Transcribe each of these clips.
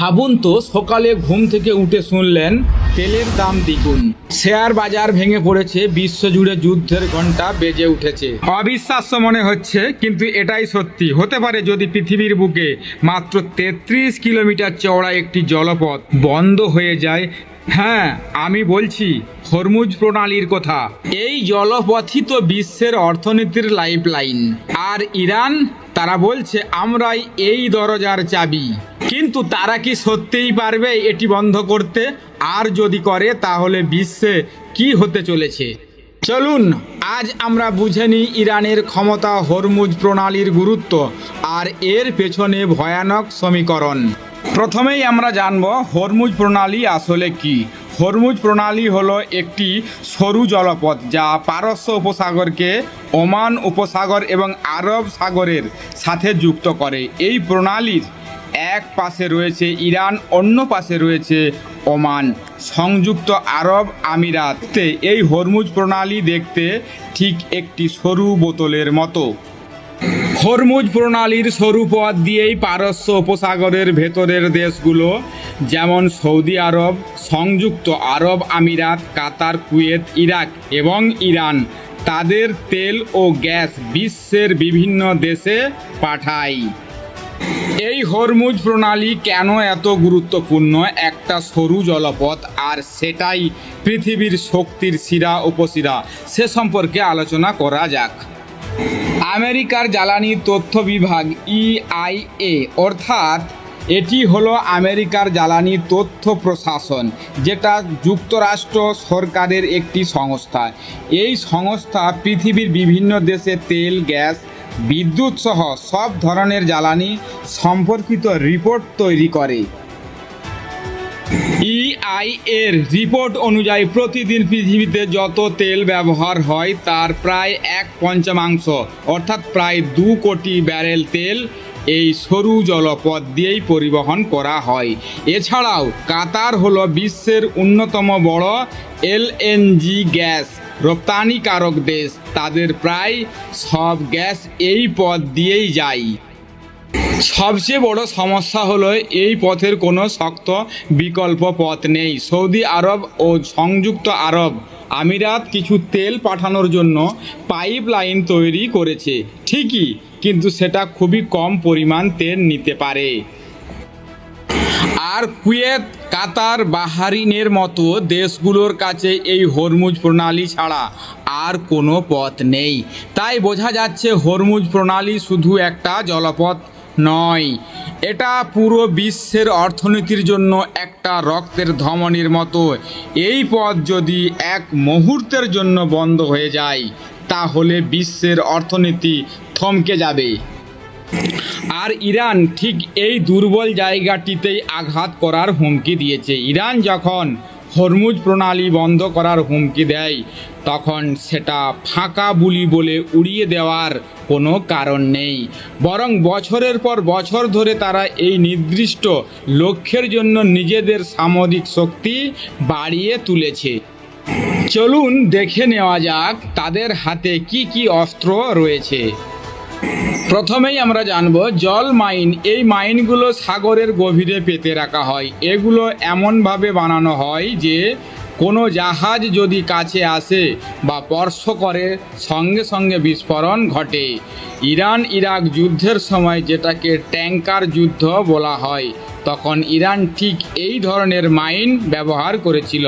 ভাবুন তো, সকালে ঘুম থেকে উঠে শুনলেন, তেলের দাম দ্বিগুণ। শেয়ার বাজার ভেঙে পড়েছে, বিশ্বজুড়ে যুদ্ধের ঘণ্টা বেজে উঠেছে। অবিশ্বাস্য মনে হচ্ছে, কিন্তু এটাই সত্যি। হতে পারে যদি পৃথিবীর বুকে মাত্র তেত্রিশ কিলোমিটার চওড়া একটি জলপথ বন্ধ হয়ে যায় হ্যাঁ আমি বলছি, হরমুজ প্রণালীর কথা। এই জলপথই তো বিশ্বের অর্থনীতির লাইফলাইন আর ইরান? তারা বলছে, আমরাই এই দরজার চাবি। কিন্তু তারা কি সত্যিই পারবে এটি বন্ধ করতে? আর যদি করে, তাহলে বিশ্বে কি হতে চলেছে? চলুন, আজ আমরা বুঝে নিই ইরানের ক্ষমতা হরমুজ প্রণালীর গুরুত্ব আর এর পেছনে ভয়ানক সমীকরণ। প্রথমেই আমরা জানব হরমুজ প্রণালী আসলে কি। হরমুজ প্রণালী হলো একটি সরু জলপথ যা পারস্য উপসাগরকে ওমান উপসাগর এবং আরব সাগরের সাথে যুক্ত করে। এই প্রণালীর এক পাশে রয়েছে ইরান, অন্য পাশে রয়েছে ওমান। সংযুক্ত আরব আমিরাতে এই হরমুজ প্রণালী দেখতে ঠিক একটি সরু বোতলের মতো। হরমুজ প্রণালীর সরু পথ দিয়েই পারস্য উপসাগরের ভেতরের দেশগুলো, যেমন সৌদি আরব, সংযুক্ত আরব আমিরাত, কাতার, কুয়েত, ইরাক এবং ইরান, তাদের তেল ও গ্যাস বিশ্বের বিভিন্ন দেশে পাঠায়। এই হরমুজ প্রণালী কেন এত গুরুত্বপূর্ণ? একটা সরু জলপথ আর সেটাই পৃথিবীর শক্তির শিরা, উপশিরা, সে সম্পর্কে আলোচনা করা যাক। আমেরিকার জ্বালানি তথ্য বিভাগ ইআইএ অর্থাৎ এটি হলো আমেরিকার জ্বালানি তথ্য প্রশাসন, যেটা যুক্তরাষ্ট্র সরকারের একটি সংস্থা। এই সংস্থা পৃথিবীর বিভিন্ন দেশে তেল, গ্যাস, বিদ্যুৎ সহ সব ধরনের জ্বালানি সম্পর্কিত রিপোর্ট তৈরি করে। ইআই এর রিপোর্ট অনুযায়ী প্রতিদিন পৃথিবীতে যত তেল ব্যবহার হয়, তার প্রায় এক পঞ্চমাংশ অর্থাৎ প্রায় দু কোটি ব্যারেল তেল এই সরু জলপথ দিয়েই পরিবহন করা হয়। এছাড়াও, কাতার হল বিশ্বের অন্যতম বড় এলএনজি গ্যাস রপ্তানিকারক দেশ। তাদের প্রায় সব গ্যাস এই পথ দিয়েই যায়। সবচেয়ে বড় সমস্যা হলো এই পথের কোনো শক্ত বিকল্প পথ নেই। সৌদি আরব ও সংযুক্ত আরব আমিরাত কিছু তেল পাঠানোর জন্য পাইপ লাইন তৈরি করেছে। ঠিকই, কিন্তু সেটা খুবই কম পরিমাণ তেল নিতে পারে। আর কুয়েত, কাতার, বাহারিনের মতো দেশগুলোর কাছে এই হরমুজ প্রণালী ছাড়া আর কোনো পথ নেই। তাই বোঝা যাচ্ছে হরমুজ প্রণালী শুধু একটা জলপথ নয়। এটা পুরো বিশ্বের অর্থনীতির জন্য একটা রক্তের ধমনির মতো। এই পথ যদি এক মুহূর্তের জন্য বন্ধ হয়ে যায়, তাহলে বিশ্বের অর্থনীতি থমকে যাবে। আর ইরান ঠিক এই দুর্বল জায়গাটিতেই আঘাত করার হুমকি দিয়েছে। ইরান যখন হরমুজ প্রণালী বন্ধ করার হুমকি দেয়। তখন সেটা ফাঁকা বুলি বলে উড়িয়ে দেওয়ার কোনো কারণ নেই। বরং বছরের পর বছর ধরে তারা এই নির্দিষ্ট লক্ষ্যের জন্য নিজেদের সামরিক শক্তি বাড়িয়ে তুলেছে। চলুন দেখে নেওয়া যাক তাদের হাতে কি কি অস্ত্র রয়েছে। প্রথমেই আমরা জানব জল মাইন। এই মাইনগুলো সাগরের গভীরে পেতে রাখা হয়। এগুলো এমনভাবে বানানো হয় যে কোনো জাহাজ যদি কাছে আসে বা স্পর্শ করে, সঙ্গে সঙ্গে বিস্ফোরণ ঘটে। ইরান ইরাক যুদ্ধের সময় যেটাকে ট্যাঙ্কার যুদ্ধ বলা হয়, তখন ইরান ঠিক এই ধরনের মাইন ব্যবহার করেছিল।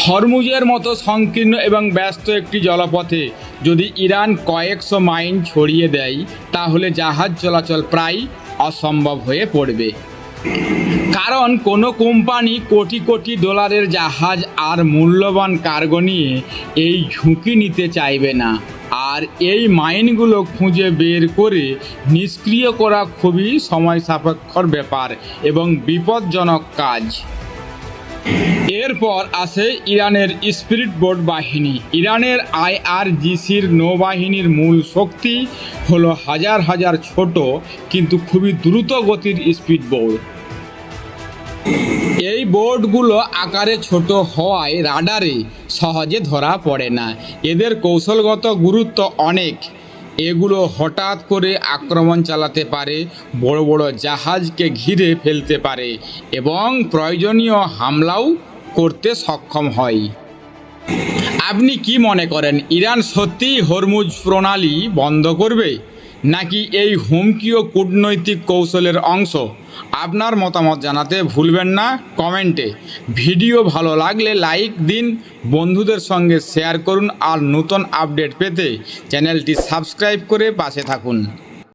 হরমুজের মতো সংকীর্ণ এবং ব্যস্ত একটি জলপথে যদি ইরান কয়েকশো মাইল ছড়িয়ে দেয়, তাহলে জাহাজ চলাচল প্রায় অসম্ভব হয়ে পড়বে। কারণ কোনো কোম্পানি কোটি কোটি ডলারের জাহাজ আর মূল্যবান কার্গো নিয়ে এই ঝুঁকি নিতে চাইবে না। আর এই মাইনগুলো খুঁজে বের করে নিষ্ক্রিয় করা খুবই সময় সাপেক্ষর ব্যাপার এবং বিপজ্জনক কাজ। এরপর আসে ইরানের স্পিরিট বোর্ড বাহিনী। ইরানের আইআরজিসির নৌবাহিনীর মূল শক্তি হলো হাজার হাজার ছোট কিন্তু খুবই দ্রুত গতির স্পিড বোর্ড এই বোর্ডগুলো আকারে ছোট হওয়ায় রাডারে সহজে ধরা পড়ে না। এদের কৌশলগত গুরুত্ব অনেক। এগুলো হঠাৎ করে আক্রমণ চালাতে পারে, বড় বড় জাহাজকে ঘিরে ফেলতে পারে এবং প্রয়োজনীয় হামলাও করতে সক্ষম হয়। আপনি কি মনে করেন, ইরান সত্যিই হরমুজ প্রণালী বন্ধ করবে? নাকি এই হুমকিও কূটনৈতিক কৌশলের অংশ? আপনার মতামত জানাতে ভুলবেন না কমেন্টে। ভিডিও ভালো লাগলে লাইক দিন, বন্ধুদের সঙ্গে শেয়ার করুন আর নতুন আপডেট পেতে চ্যানেলটি সাবস্ক্রাইব করে পাশে থাকুন।